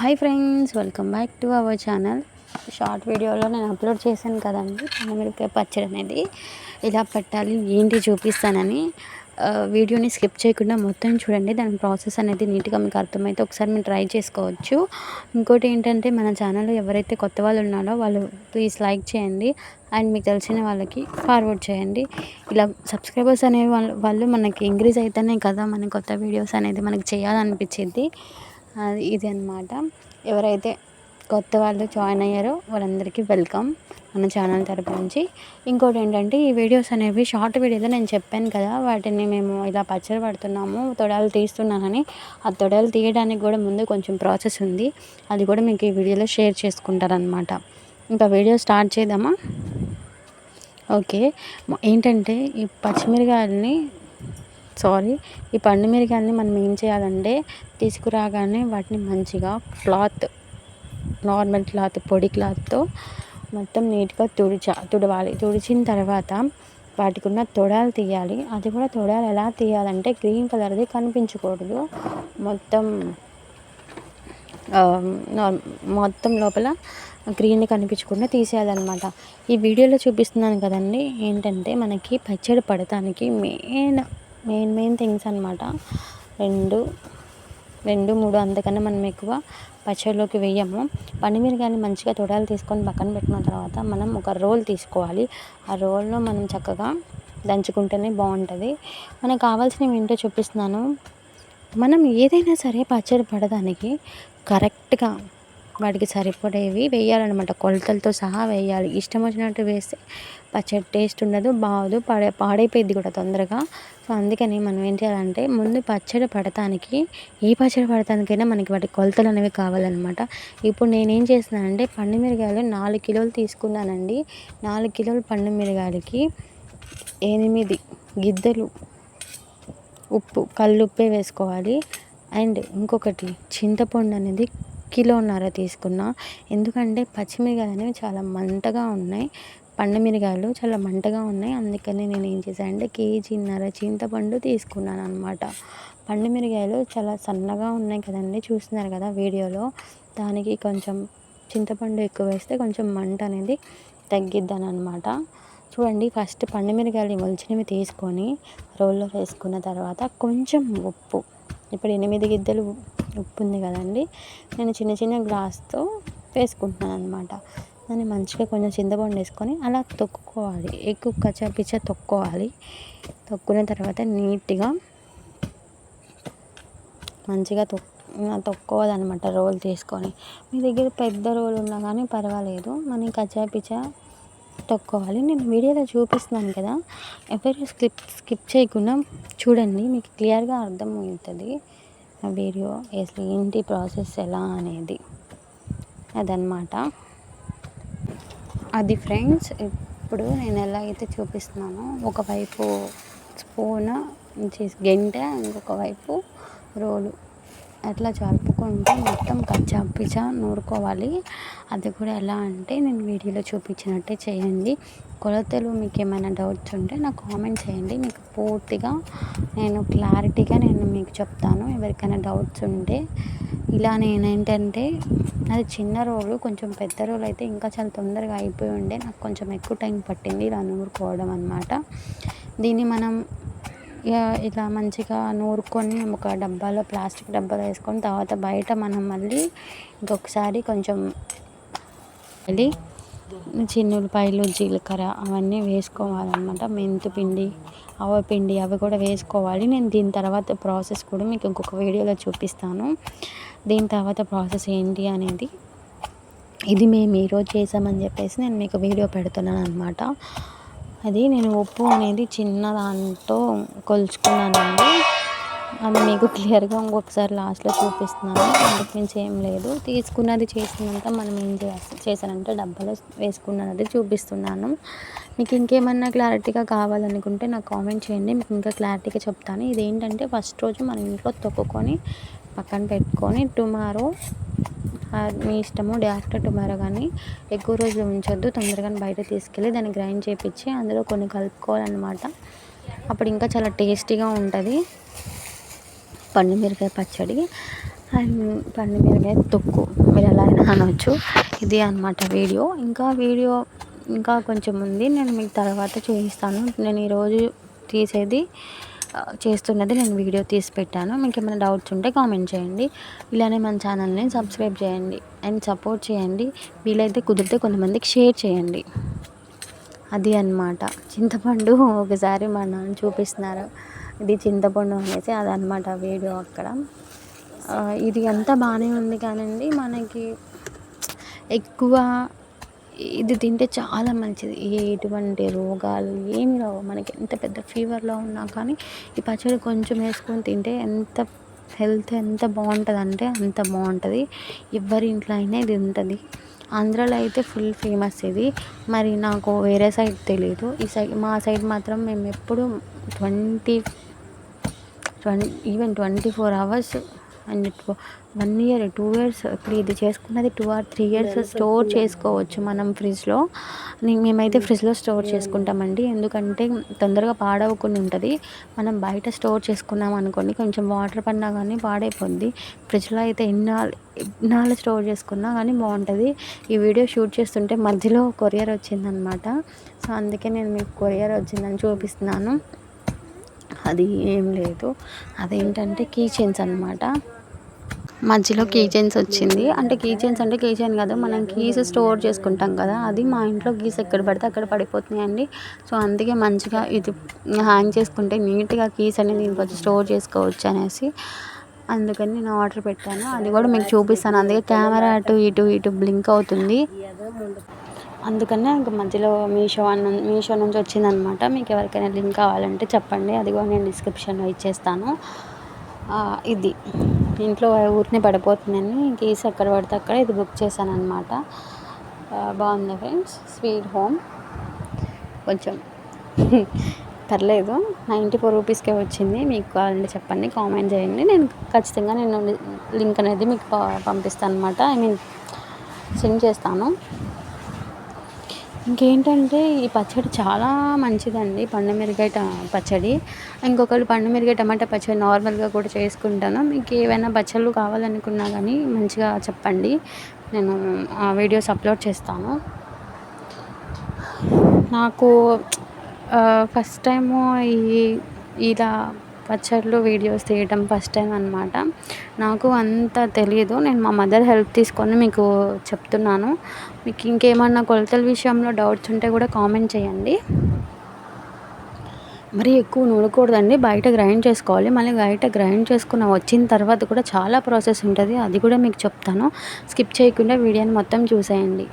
Hi friends welcome back to our channel. Short వీడియోలో నేను upload చేశాను కదండి పన్నమిరపకాయ పచ్చడి అనేది. ఇలా పెట్టాలి ఏంటి చూపిస్తానని వీడియోని స్కిప్ చేయకుండా మొత్తం చూడండి. దాని ప్రాసెస్ అనేది నీట్గా మీకు అర్థమైతే ఒకసారి మీరు ట్రై చేసుకోవచ్చు. ఇంకోటి ఏంటంటే మన ఛానల్లో ఎవరైతే కొత్త వాళ్ళు ఉన్నారో వాళ్ళు ప్లీజ్ లైక్ చేయండి. అండ్ మీకు తెలిసిన వాళ్ళకి ఫార్వర్డ్ చేయండి. ఇలా సబ్స్క్రైబర్స్ అనే వాళ్ళు వాళ్ళు మనకి ఇంక్రీజ్ అయితేనే కదా మన కొత్త వీడియోస్ అనేది మనకి చేయాలనిపించింది అది ఇది అనమాట ఎవరైతే కొత్త వాళ్ళు జాయిన్ అయ్యారో వాళ్ళందరికీ వెల్కమ్ మన ఛానల్ తరపు నుంచి. ఇంకోటి ఏంటంటే ఈ వీడియోస్ అనేవి షార్ట్ వీడియోలో నేను చెప్పాను కదా వాటిని మేము ఇలా పచ్చడి పడుతున్నాము తొడాలు తీస్తున్నానని. ఆ తొడాలు తీయడానికి కూడా ముందు కొంచెం ప్రాసెస్ ఉంది. అది కూడా మీకు ఈ వీడియోలో షేర్ చేసుకుంటారనమాట ఇంకా వీడియో స్టార్ట్ చేద్దామా? ఓకే. ఏంటంటే ఈ పచ్చిమిరకాయలని సారీ ఈ పండు మిరకాయలని మనం ఏం చేయాలంటే తీసుకురాగానే వాటిని మంచిగా క్లాత్ నార్మల్ క్లాత్ పొడి క్లాత్తో మొత్తం నీట్గా తుడిచా తుడవాలి. తుడిచిన తర్వాత వాటికి ఉన్న తొడాలు తీయాలి. అది కూడా తొడాలు ఎలా తీయాలంటే గ్రీన్ కలర్ది కనిపించకూడదు. మొత్తం మొత్తం లోపల గ్రీన్ కనిపించకుండా తీసేయాలన్నమాట. ఈ వీడియోలో చూపిస్తున్నాను కదండి ఏంటంటే మనకి పచ్చడి పడటానికి మెయిన్ మెయిన్ మెయిన్ థింగ్స్ అనమాట రెండు రెండు మూడు అంతకన్నా మనం ఎక్కువ పచ్చడిలోకి వేయము పండుమిరకాయని మంచిగా తొడాలు తీసుకొని పక్కన పెట్టిన తర్వాత మనం ఒక రోల్ తీసుకోవాలి. ఆ రోల్లో మనం చక్కగా దంచుకుంటేనే బాగుంటుంది. మనకు కావాల్సినవి ఏంటో చూపిస్తున్నాను. మనం ఏదైనా సరే పచ్చడి పడడానికి కరెక్ట్గా వాటికి సరిపడేవి వేయాలన్నమాట. కొలతలతో సహా వేయాలి. ఇష్టం వచ్చినట్టు వేస్తే పచ్చడి టేస్ట్ ఉండదు బాగోదు పాడే పాడైపోయింది కూడా తొందరగా. సో అందుకని మనం ఏం చేయాలంటే ముందు పచ్చడి పడటానికి ఏ పచ్చడి పడటానికైనా మనకి వాటి కొలతలు అనేవి కావాలన్నమాట. ఇప్పుడు నేనేం చేస్తున్నానంటే పండు మిరగాయలు నాలుగు కిలోలు తీసుకున్నానండి. నాలుగు కిలోలు పండు మిరగాయలకి ఎనిమిది గిద్దలు ఉప్పు కల్లుప్పే వేసుకోవాలి. అండ్ ఇంకొకటి చింతపండు అనేది కిలోన్నర తీసుకున్నా. ఎందుకంటే పచ్చిమిరకాయలు అనేవి చాలా మంటగా ఉన్నాయి. పండు మిరకాయలు చాలా మంటగా ఉన్నాయి. అందుకని నేను ఏం చేశాను అంటే కేజీన్నర చింతపండు తీసుకున్నాను అనమాట పండు మిరకాయలు చాలా సన్నగా ఉన్నాయి కదండి చూస్తున్నారు కదా వీడియోలో. దానికి కొంచెం చింతపండు ఎక్కువ వేస్తే కొంచెం మంట అనేది తగ్గిద్దని అనమాట చూడండి ఫస్ట్ పండు మిరకాయలు ఒలిచినవి తీసుకొని రోల్లో వేసుకున్న తర్వాత కొంచెం ఉప్పు. ఇప్పుడు ఎనిమిది గిద్దలు ఉప్పు ఉంది కదండి. నేను చిన్న చిన్న గ్లాస్తో వేసుకుంటున్నాను అనమాట దాన్ని మంచిగా కొంచెం చింతపండు వేసుకొని అలా తొక్కుకోవాలి. ఎక్కువ కచ్చాపిచ్చ తొక్కోవాలి. తొక్కున్న తర్వాత నీట్గా మంచిగా తొక్ తొక్కోవాలన్నమాట రోల్ తీసుకొని. మీ దగ్గర పెద్ద రోల్ ఉన్నా కానీ పర్వాలేదు. మనం కచ్చాపిచ్చ తొక్కోవాలి. నేను వీడియోలో చూపిస్తున్నాను కదా. ఎవరు స్కిప్ స్కిప్ చేయకుండా చూడండి. మీకు క్లియర్గా అర్థమవుతుంది. వీడియో అసలు ఏంటి ప్రాసెస్ ఎలా అనేది అదనమాట అది ఫ్రెండ్స్ ఇప్పుడు నేను ఎలా అయితే చూపిస్తున్నానో ఒకవైపు స్పూన్ చేసి గెంట ఇంకొక వైపు రోలు. అట్లా జరుపుకుంటూ మొత్తం కచ్చా పిచ్చా నూరుకోవాలి. అది కూడా ఎలా అంటే నేను వీడియోలో చూపించినట్టే చేయండి. కొలతలు మీకు ఏమైనా డౌట్స్ ఉంటే నాకు కామెంట్ చేయండి. మీకు పూర్తిగా నేను క్లారిటీగా నేను మీకు చెప్తాను. ఎవరికైనా డౌట్స్ ఉంటే ఇలా నేను ఏంటంటే అది చిన్న రోలు కొంచెం పెద్ద రోలు అయితే ఇంకా చాలా తొందరగా అయిపోయి ఉండే. నాకు కొంచెం ఎక్కువ టైం పట్టింది ఇలా నూరుకోవడం అనమాట దీన్ని మనం ఇలా మంచిగా నూరుకొని ఒక డబ్బాలో ప్లాస్టిక్ డబ్బాలో వేసుకొని తర్వాత బయట మనం మళ్ళీ ఇంకొకసారి కొంచెం మళ్ళీ చిన్న ఉల్లిపాయలు జీలకర్ర అవన్నీ వేసుకోవాలన్నమాట. మెంతు పిండి పిండి అవి కూడా వేసుకోవాలి. నేను దీని తర్వాత ప్రాసెస్ కూడా మీకు ఇంకొక వీడియోలో చూపిస్తాను. దీని తర్వాత ప్రాసెస్ ఏంటి అనేది ఇది మేము ఈరోజు చేసామని చెప్పేసి నేను మీకు వీడియో పెడుతున్నాను అనమాట అది నేను ఉప్పు అనేది చిన్న దాంతో కొలుచుకున్నానండి. అది మీకు క్లియర్గా ఇంకొకసారి లాస్ట్లో చూపిస్తున్నాను. అందుకు మించి ఏం లేదు. తీసుకున్నది చేసినాక మనం ఏం చేశానంటే డబ్బాలో వేసుకున్నది చూపిస్తున్నాను. మీకు ఇంకేమన్నా క్లారిటీగా కావాలనుకుంటే నాకు కామెంట్ చేయండి. మీకు ఇంకా క్లారిటీగా చెప్తాను. ఇదేంటంటే ఫస్ట్ రోజు మన ఇంట్లో తొక్కుకొని పక్కన పెట్టుకొని టుమారో మీ ఇష్టము డే ఆఫ్టర్ టుమారో కానీ ఎక్కువ రోజులు ఉంచొద్దు తొందరగా బయట తీసుకెళ్ళి దాన్ని గ్రైండ్ చేపించి అందులో కొన్ని కలుపుకోవాలన్నమాట. అప్పుడు ఇంకా చాలా టేస్టీగా ఉంటుంది. పండు మిరపకాయ పచ్చడి అండ్ పండు మిరపకాయ తొక్కు. మీరు ఎలా అయినా అనవచ్చు ఇది అనమాట వీడియో. ఇంకా వీడియో ఇంకా కొంచెం ఉంది. నేను మీకు తర్వాత చూపిస్తాను. నేను ఈరోజు తీసేది చేస్తున్నది నేను వీడియో తీసి పెట్టాను. మీకు ఏమైనా డౌట్స్ ఉంటే కామెంట్ చేయండి. ఇలానే మన ఛానల్ని సబ్స్క్రైబ్ చేయండి అండ్ సపోర్ట్ చేయండి. వీలైతే కుదిరితే కొంతమందికి షేర్ చేయండి. అది అనమాట చింతపండు ఒకసారి మా నాన్న చూపిస్తున్నారు. ఇది చింతపండు అనేసి అదనమాట వీడియో అక్కడ. ఇది అంతా బాగానే ఉంది కానండి మనకి ఎక్కువ ఇది తింటే చాలా మంచిది. ఎటువంటి రోగాలు ఏమి రావు. మనకి ఎంత పెద్ద ఫీవర్లో ఉన్నా కానీ ఈ పచ్చడి కొంచెం వేసుకొని తింటే ఎంత హెల్త్ ఎంత బాగుంటుంది అంటే అంత బాగుంటుంది. ఎవరి ఇంట్లో అయినా ఇది ఉంటుంది. ఆంధ్రాలో అయితే ఫుల్ ఫేమస్ ఇది. మరి నాకు వేరే సైడ్ తెలియదు ఈ సైడ్ మా సైడ్ మాత్రం మేము ఎప్పుడు twenty twenty even twenty four hours and one year two years ఇప్పుడు ఇది చేసుకున్నది two or three years store చేసుకోవచ్చు మనం ఫ్రిడ్జ్లో మేమైతే ఫ్రిడ్జ్లో స్టోర్ చేసుకుంటామండి. ఎందుకంటే తొందరగా పాడవకుండా ఉంటుంది. మనం బయట స్టోర్ చేసుకున్నాం అనుకోండి కొంచెం వాటర్ పడినా కానీ పాడైపోద్ది. ఫ్రిడ్జ్లో అయితే ఎన్నాళ్ళు ఎన్నాళ్ళు స్టోర్ చేసుకున్నా కానీ బాగుంటుంది. ఈ వీడియో షూట్ చేస్తుంటే మధ్యలో కొరియర్ వచ్చిందనమాట. సో అందుకే నేను మీకు కొరియర్ వచ్చిందని చూపిస్తున్నాను. అది ఏం లేదు. అదేంటంటే కీ చైన్స్ అనమాట మధ్యలో కీ చైన్స్ వచ్చింది. అంటే కీ చైన్స్ అంటే కీ చైన్ కాదు మనం కీస్ స్టోర్ చేసుకుంటాం కదా అది మా ఇంట్లో కీస్ ఎక్కడ పడితే అక్కడ పడిపోతున్నాయండి. సో అందుకే మంచిగా ఇది హ్యాంగ్ చేసుకుంటే నీట్గా కీస్ అనేది ఇంకొంచెం స్టోర్ చేసుకోవచ్చు అనేసి అందుకని నేను ఆర్డర్ పెట్టాను. అది కూడా మీకు చూపిస్తాను. అందుకే కెమెరా అటు ఇటు ఇటు బ్లింక్ అవుతుంది. అందుకనే ఇంక మధ్యలో మీషో అన్న మీషో నుంచి వచ్చిందనమాట. మీకు ఎవరికైనా లింక్ కావాలంటే చెప్పండి. అది కూడా నేను డిస్క్రిప్షన్లో ఇచ్చేస్తాను. ఇది. ఇంట్లో ఊరినే పడిపోతుందని కేసు ఎక్కడ పడితే అక్కడ ఇది బుక్ చేశాను అనమాట బాగుంది ఫ్రెండ్స్. Sweet home. కొంచెం పర్లేదు. నైంటీ ఫోర్ రూపీస్కే వచ్చింది. మీకు కావాలంటే చెప్పండి. కామెంట్ చేయండి. నేను ఖచ్చితంగా నేను లింక్ అనేది మీకు పంపిస్తాను అనమాట ఐ మీన్ సెండ్ చేస్తాను. ఇంకేంటంటే ఈ పచ్చడి చాలా మంచిదండి. పండు మిరగాయ పచ్చడి. ఇంకొకరు పండు మిరగాయ టమాటా పచ్చడి నార్మల్గా కూడా చేసుకుంటాను. మీకు ఏవైనా పచ్చళ్ళు కావాలనుకున్నా కానీ మంచిగా చెప్పండి. నేను ఆ వీడియోస్ అప్లోడ్ చేస్తాను. నాకు ఫస్ట్ టైము ఈ ఇలా పచ్చళ్ళు వీడియోస్ తీయటం ఫస్ట్ టైం అనమాట నాకు అంత తెలియదు నేను మా మదర్ హెల్ప్ తీసుకొని మీకు చెప్తున్నాను. మీకు ఇంకేమన్నా కొలతల విషయంలో డౌట్స్ ఉంటే కూడా కామెంట్ చేయండి. మరి ఎక్కువ నూడకూడదండి బయట గ్రైండ్ చేసుకోవాలి. మళ్ళీ బయట గ్రైండ్ చేసుకున్న వచ్చిన తర్వాత కూడా చాలా ప్రాసెస్ ఉంటుంది. అది కూడా మీకు చెప్తాను. స్కిప్ చేయకుండా వీడియోని మొత్తం చూసేయండి.